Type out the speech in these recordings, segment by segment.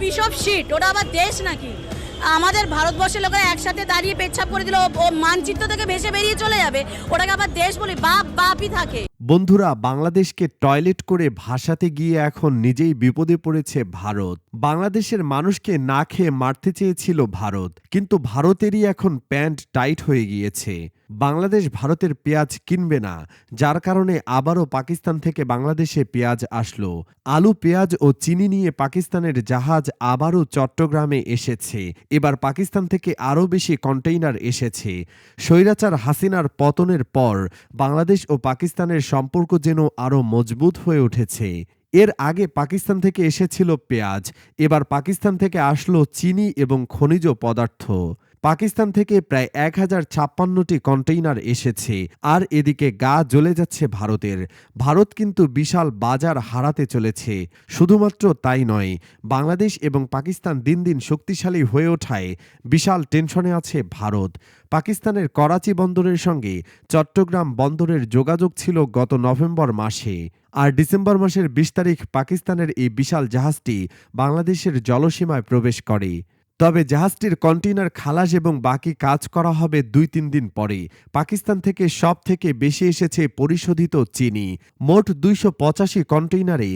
Piece of shit ওটা আবার দেশ নাকি? আমাদের ভারতবর্ষের লোকেরা একসাথে দাঁড়িয়ে পেচ্ছাপ করে দিল, ও মানচিত্র থেকে ভেসে বেরিয়ে চলে যাবে, ওটাকে আবার দেশ বলি বাপ, বাপই থাকে। বন্ধুরা, বাংলাদেশকে টয়লেট করে ভাসাতে গিয়ে এখন নিজেই বিপদে পড়েছে ভারত। বাংলাদেশের মানুষকে না খেয়ে মারতে চেয়েছিল ভারত, কিন্তু ভারতেরই এখন প্যান্ট টাইট হয়ে গিয়েছে। বাংলাদেশ ভারতের পেঁয়াজ কিনবে না, যার কারণে আবারও পাকিস্তান থেকে বাংলাদেশে পেঁয়াজ আসলো। আলু, পেঁয়াজ ও চিনি নিয়ে পাকিস্তানের জাহাজ আবারও চট্টগ্রামে এসেছে। এবার পাকিস্তান থেকে আরও বেশি কন্টেইনার এসেছে। স্বৈরাচার হাসিনার পতনের পর বাংলাদেশ ও পাকিস্তানের সম্পর্ক যেন আরও মজবুত হয়ে উঠেছে। এর আগে পাকিস্তান থেকে এসেছিল পেঁয়াজ, এবার পাকিস্তান থেকে আসলো চিনি এবং খনিজ পদার্থ। পাকিস্তান থেকে প্রায় এক হাজার ছাপ্পান্নটি কন্টেইনার এসেছে, আর এদিকে গা জ্বলে যাচ্ছে ভারতের। ভারত কিন্তু বিশাল বাজার হারাতে চলেছে। শুধুমাত্র তাই নয়, বাংলাদেশ এবং পাকিস্তান দিন দিন শক্তিশালী হয়ে ওঠায়, বিশাল টেনশনে আছে ভারত। পাকিস্তানের করাচি বন্দরের সঙ্গে চট্টগ্রাম বন্দরের যোগাযোগ ছিল গত নভেম্বর মাসে, আর ডিসেম্বর মাসের বিশ তারিখ পাকিস্তানের এই বিশাল জাহাজটি বাংলাদেশের জলসীমায় প্রবেশ করে। তবে জাহাজটির কন্টেইনার খালাস এবং বাকি কাজ করা হবে দুই তিন দিন পরে পাকিস্তান থেকে সব থেকে বেশি এসেছে পরিশোধিত চিনি। মোট দুইশো পঁচাশি কন্টেইনারে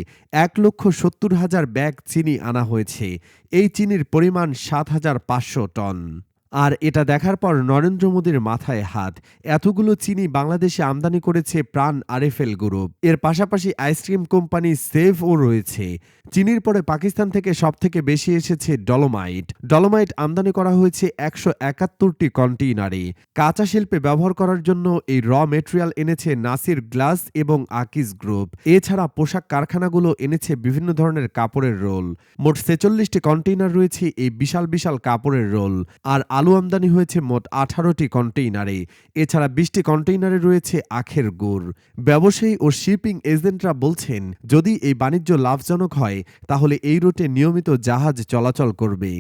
এক লক্ষ সত্তর হাজার ব্যাগ চিনি আনা হয়েছে। এই চিনির পরিমাণ সাত হাজার পাঁচশো টন। আর এটা দেখার পর নরেন্দ্র মোদীর মাথায় হাত। এতগুলো চিনি বাংলাদেশে আমদানি করেছে প্রাণ আরএফএল গ্রুপ। এর পাশাপাশি আইসক্রিম কোম্পানি সেভও রয়েছে। চিনির পরে পাকিস্তান থেকে সব থেকে বেশি এসেছে ডলোমাইট। ডলোমাইট আমদানি করা হয়েছে একশো একাত্তরটি কন্টেইনারে। কাঁচা শিল্পে ব্যবহার করার জন্য এই র মেটেরিয়াল এনেছে নাসির গ্লাস এবং আকিজ গ্রুপ। এছাড়া পোশাক কারখানাগুলো এনেছে বিভিন্ন ধরনের কাপড়ের রোল। মোট ছেচল্লিশটি কন্টেইনার রয়েছে এই বিশাল বিশাল কাপড়ের রোল। আর আলু আমদানি হয়েছে মোট আঠারোটি কন্টেইনারে। এছাড়া বিশটি কন্টেইনারে রয়েছে আখের গুড়। ব্যবসায়ী ও শিপিং এজেন্টরা বলছেন, যদি এই বাণিজ্য লাভজনক হয়, তাহলে এই রুটে নিয়মিত জাহাজ চলাচল করবে।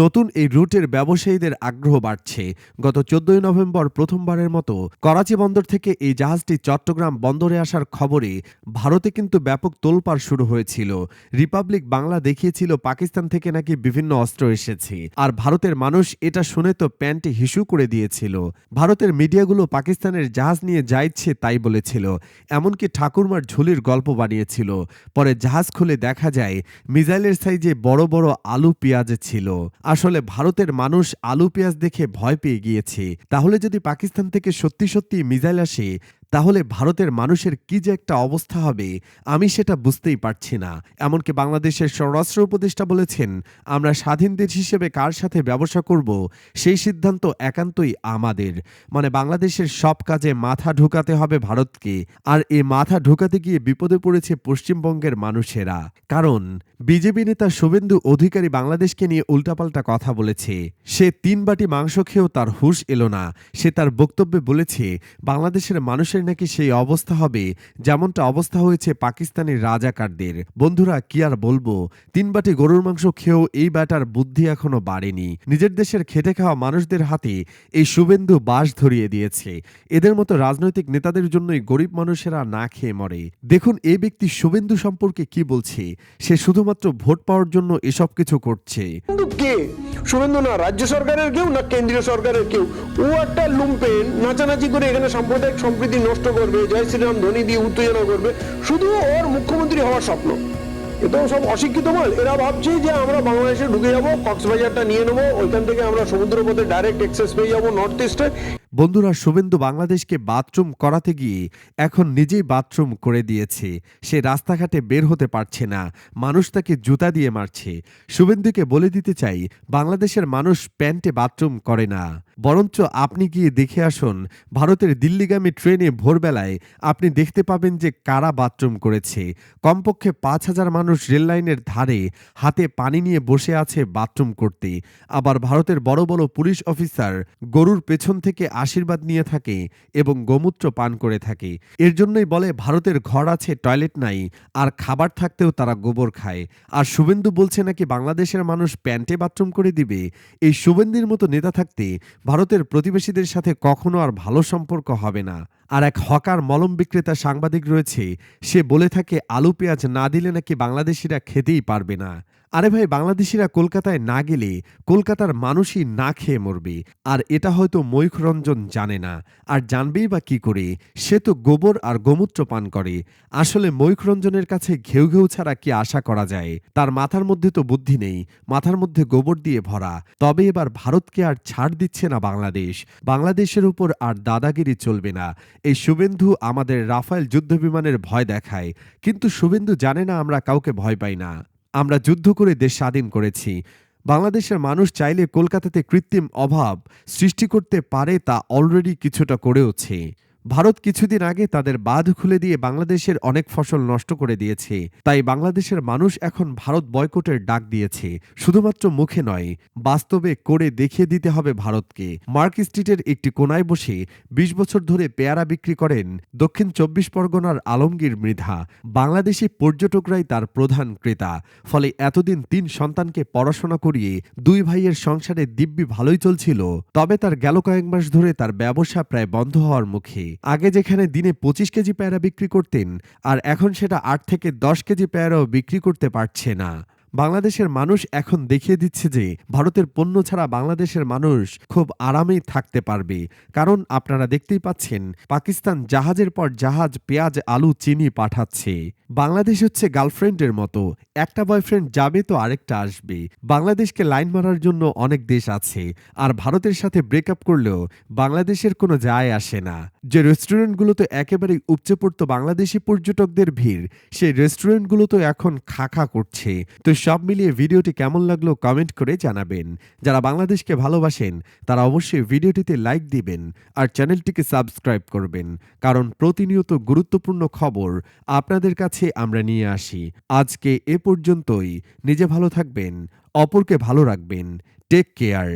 নতুন এই রুটের ব্যবসায়ীদের আগ্রহ বাড়ছে। গত চোদ্দই নভেম্বর প্রথমবারের মতো করাচি বন্দর থেকে এই জাহাজটি চট্টগ্রাম বন্দরে আসার খবরে ভারতে কিন্তু ব্যাপক তোলপাড় শুরু হয়েছিল। রিপাবলিক বাংলা দেখিয়েছিল পাকিস্তান থেকে নাকি বিভিন্ন অস্ত্র এসেছে। আর ভারতের মানুষ এটা শুনে তো প্যান্টে হিসু করে দিয়েছিল। ভারতের মিডিয়াগুলো পাকিস্তানের জাহাজ নিয়ে যা ইচ্ছে তাই বলেছিল। এমনকি ঠাকুরমার ঝুলির গল্প বানিয়েছিল। পরে জাহাজ খুলে দেখা যায় মিজাইলের সাইজে বড় বড় আলু পেঁয়াজ ছিল। আসলে ভারতের মানুষ আলু পেঁয়াজ দেখে ভয় পেয়ে গিয়েছে। তাহলে যদি পাকিস্তান থেকে সত্যি সত্যি মিজাইল আসে তাহলে ভারতের মানুষের কি যে একটা অবস্থা হবে, আমি সেটা বুঝতেই পারছি না। এমনকি বাংলাদেশের স্বরাষ্ট্র উপদেষ্টা বলেছেন, আমরা স্বাধীন দেশ হিসেবে কার সাথে ব্যবসা করব, সেই সিদ্ধান্ত একান্তই আমাদের। মানে বাংলাদেশের সব কাজে মাথা ঢুকাতে হবে ভারতকে, আর এ মাথা ঢুকাতে গিয়ে বিপদে পড়েছে পশ্চিমবঙ্গের মানুষেরা। কারণ, বিজেপি নেতা শুভেন্দু অধিকারী বাংলাদেশকে নিয়ে উল্টাপাল্টা কথা বলেছে। সে তিন বাটি মাংস খেয়েও তার হুঁশ এলো না। সে তার বক্তব্যে বলেছে, বাংলাদেশের মানুষের নাকি সেই অবস্থা হবে? যেমনটা অবস্থা হয়েছে পাকিস্তানের রাজাকারদের। বন্ধুরা, কি আর বলব? তিন বাটি গরুর মাংস খেয়েও এই ব্যাটার বুদ্ধি এখনও বাড়েনি। নিজের দেশের খেটে খাওয়া মানুষদের হাতে এই শুভেন্দু বাস ধরিয়ে দিয়েছে। এদের মতো রাজনৈতিক নেতাদের জন্যই গরিব মানুষেরা না খেয়ে মরে। দেখুন এই ব্যক্তি শুভেন্দু সম্পর্কে কি বলছে? সে শুধুমাত্র ভোট পাওয়ার জন্য এসব কিছু করছে। কে? শুভেন্দু না রাজ্য সরকারের কেউ, না কেন্দ্রীয় সরকারের কেউ? ও একটা লুম্পেন নাচানাচি করে এখানে সাম্প্রদায়িক সম্প্রীতি নষ্ট করবে, জয় শ্রীরাম ধ্বনি দিয়ে উত্তেজনা করবে, শুধু ওর মুখ্যমন্ত্রী হওয়ার স্বপ্ন। এতো সব অশিক্ষিত মাল। এরা ভাবছে যে আমরা বাংলাদেশে ঢুকে যাব, কক্সবাজারটা নিয়ে নেব, ওইখান থেকে আমরা সমুদ্রপথে ডাইরেক্ট এক্সেস পেয়ে যাব নর্থ ইস্টে বন্ধুরা, শুভেন্দু বাংলাদেশকে বাথরুম করাতে গিয়ে এখন নিজেই বাথরুম করে দিয়েছে। সে রাস্তাঘাটে বের হতে পারছে না। মানুষ তাকে জুতা দিয়ে মারছে। শুভেন্দুকে বলে দিতে চাই, বাংলাদেশের মানুষ প্যান্টে বাথরুম করে না। বরঞ্চ আপনি গিয়ে দেখে আসুন, ভারতের দিল্লিগামী ট্রেনে ভোরবেলায় আপনি দেখতে পাবেন যে কারা বাথরুম করেছে। কমপক্ষে পাঁচ হাজার মানুষ রেললাইনের ধারে হাতে পানি নিয়ে বসে আছে বাথরুম করতে। আবার ভারতের বড় বড় পুলিশ অফিসার গরুর পেছন থেকে আশীর্বাদ নিয়ে থাকে এবং গোমূত্র পান করে থাকে। এর জন্যই বলে ভারতের ঘর আছে, টয়লেট নাই, আর খাবার থাকতেও তারা গোবর খায়। আর শুভেন্দু বলছে নাকি বাংলাদেশের মানুষ প্যান্টে বাথরুম করে দিবে? এই শুভেন্দুর মতো নেতা থাকতে ভারতের প্রতিবেশীদের সাথে কখনো আর ভালো সম্পর্ক হবে না। আর এক হকার মলম বিক্রেতা সাংবাদিক রয়েছে, সে বলে থাকে, আলু পেঁয়াজ না দিলে নাকি বাংলাদেশিরা খেতেই পারবে না। আরে ভাই, বাংলাদেশিরা কলকাতায় না গেলে কলকাতার মানুষই না খেয়ে মরবে। আর এটা হয়তো মৈখ রঞ্জন জানে না। আর জানবেই বা কি করে? সে তো গোবর আর গোমূত্র পান করে। আসলে মৈখ রঞ্জনের কাছে ঘেউ ঘেউ ছাড়া কি আশা করা যায়? তার মাথার মধ্যে তো বুদ্ধি নেই। মাথার মধ্যে গোবর দিয়ে ভরা। তবে এবার ভারতকে আর ছাড় দিচ্ছে না বাংলাদেশ। বাংলাদেশের উপর আর দাদাগিরি চলবে না। এই শুভেন্দু আমাদের রাফায়েল যুদ্ধবিমানের ভয় দেখায়। কিন্তু শুভেন্দু জানে না আমরা কাউকে ভয় পাই না। আমরা যুদ্ধ করে দেশ স্বাধীন করেছি। বাংলাদেশের মানুষ চাইলে কলকাতাতে কৃত্রিম অভাব সৃষ্টি করতে পারে তা অলরেডি কিছুটা করেওছে। ভারত কিছুদিন আগে তাদের বাঁধ খুলে দিয়ে বাংলাদেশের অনেক ফসল নষ্ট করে দিয়েছে। তাই বাংলাদেশের মানুষ এখন ভারত বয়কটের ডাক দিয়েছে। শুধুমাত্র মুখে নয়, বাস্তবে করে দেখিয়ে দিতে হবে ভারতকে। মার্ক স্ট্রিটের একটি কোনায় বসে বিশ বছর ধরে পেয়ারা বিক্রি করেন দক্ষিণ চব্বিশ পরগনার আলমগীর মৃধা। বাংলাদেশি পর্যটকরাই তার প্রধান ক্রেতা। ফলে এতদিন তিন সন্তানকে পড়াশোনা করিয়ে দুই ভাইয়ের সংসারে দিব্যি ভালোই চলছিল। তবে তার গেল কয়েক মাস ধরে তার ব্যবসা প্রায় বন্ধ হওয়ার মুখে। আগে যেখানে দিনে পঁচিশ কেজি পেয়ারা বিক্রি করতেন, আর এখন সেটা আট থেকে দশ কেজি পেয়ারাও বিক্রি করতে পারছে না। বাংলাদেশের মানুষ এখন দেখিয়ে দিচ্ছে যে ভারতের পণ্য ছাড়া বাংলাদেশের মানুষ খুব আরামেই থাকতে পারবে। কারণ আপনারা দেখতেই পাচ্ছেন, পাকিস্তান জাহাজের পর জাহাজ, পেঁয়াজ, আলু, চিনি পাঠাচ্ছে। বাংলাদেশ হচ্ছে গার্লফ্রেন্ডের মতো। একটা বয়ফ্রেন্ড যাবে তো আরেকটা আসবে। বাংলাদেশকে লাইন মারার জন্য অনেক দেশ আছে। আর ভারতের সাথে ব্রেকআপ করলেও বাংলাদেশের কোনো যায় আসে না। যে রেস্টুরেন্টগুলোতে একেবারেই উপচে পড়তো বাংলাদেশি পর্যটকদের ভিড়, সেই রেস্টুরেন্টগুলো তো এখন খাখা করছে। তো সব মিলিয়ে ভিডিওটি কেমন লাগল কমেন্ট করে জানাবেন। যারা বাংলাদেশকে ভালোবাসেন, তারা অবশ্যই ভিডিওটিতে লাইক দিবেন আর চ্যানেলটিকে সাবস্ক্রাইব করবেন, কারণ প্রতিনিয়ত গুরুত্বপূর্ণ খবর আপনাদের কাছে আমরা নিয়ে আসি। আজকে এ পর্যন্তই। নিজে ভালো থাকবেন, অপরকে ভালো রাখবেন। Take care